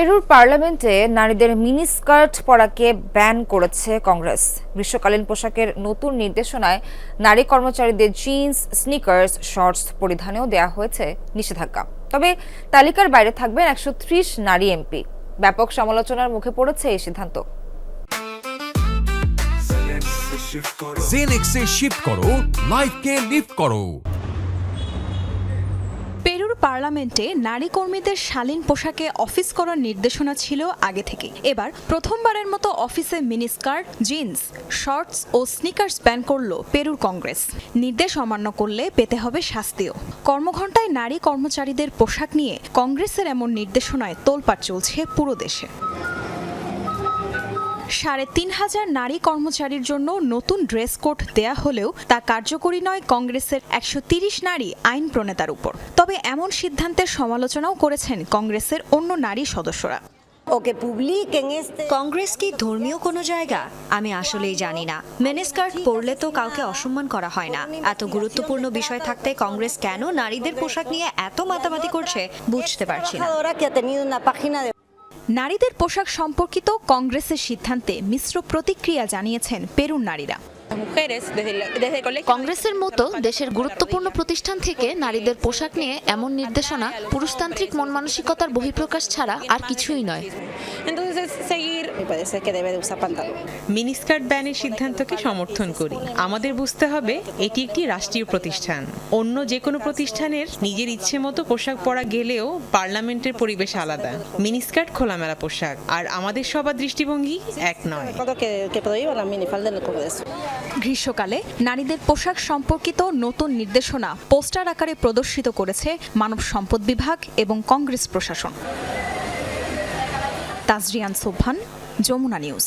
পেরুর পার্লামেন্টে নারীদের মিনি স্কার্ট পরাকে ব্যান করেছে কংগ্রেস। গ্রীষ্মকালীন পোশাকের নতুন নির্দেশনায় নারী কর্মচারীদের জিন্স, স্নিকার্স, শর্টস পরিধানেও দেয়া হয়েছে নিষেধাজ্ঞা। তবে তালিকার বাইরে থাকবেন একশো ত্রিশ নারী এমপি। ব্যাপক সমালোচনার মুখে পড়েছে এই সিদ্ধান্ত। জেনেক্সে শিফট করো লাইফকে লিফট করো। পার্লামেন্টে নারী কর্মীদের শালীন পোশাকে অফিস করার নির্দেশনা ছিল আগে থেকে এবার প্রথমবারের মতো অফিসে মিনিস্কার্ট জিন্স, শর্টস ও স্নিকার্স ব্যান করল পেরুর কংগ্রেস। নির্দেশ অমান্য করলে পেতে হবে শাস্তিও। কর্মঘণ্টায় নারী কর্মচারীদের পোশাক নিয়ে কংগ্রেসের এমন নির্দেশনায় তোলপাড় চলছে পুরো দেশে। সাড়ে তিন হাজার নারী কর্মচারীর জন্য নতুন ড্রেস কোড দেয়া হলেও তা কার্যকরী নয় কংগ্রেসের একশো তিরিশ নারী আইন প্রণেতার উপর। তবে এমন সিদ্ধান্তের সমালোচনাও করেছেন কংগ্রেসের অন্য নারী সদস্যরা। publiquen este কংগ্রেস কি ধর্মীয় কোনো জায়গা? আমি আসলেই জানি না। মেনেস্কার্ট পরলে তো কাউকে অসম্মান করা হয় না। এত গুরুত্বপূর্ণ বিষয় থাকতে কংগ্রেস কেন নারীদের পোশাক নিয়ে এত মাতামাতি করছে বুঝতে পারছি না। নারীদের পোশাক সম্পর্কিত কংগ্রেসের সিদ্ধান্তে মিশ্র প্রতিক্রিয়া জানিয়েছেন পেরুন নারীরা। কংগ্রেসের মতো দেশের গুরুত্বপূর্ণ প্রতিষ্ঠান থেকে নারীদের পোশাক নিয়ে এমন নির্দেশনা পুরুষতান্ত্রিক মন মানসিকতার বহিঃপ্রকাশ ছাড়া আর কিছুই নয়। Me parece que debe de usar pantalón. Miniskirt ব্যানের সিদ্ধান্তকে সমর্থন করি। আমাদের বুঝতে হবে এটি একটি রাষ্ট্রীয় প্রতিষ্ঠান। অন্য যে কোনো প্রতিষ্ঠানের নিজের ইচ্ছে মতো পোশাক পরা গেলেও পার্লামেন্টের পরিবেশ আলাদা। মিনিস্কার্ট খোলামেলা পোশাক আর আমাদের সবার দৃষ্টিভঙ্গি এক নয়. গ্রীষ্মকালে নারীদের পোশাক সম্পর্কিত নতুন নির্দেশনা পোস্টার আকারে প্রদর্শিত করেছে মানব সম্পদ বিভাগ এবং কংগ্রেস প্রশাসন। তাজরিয়ান সোভান যমুনা নিউজ।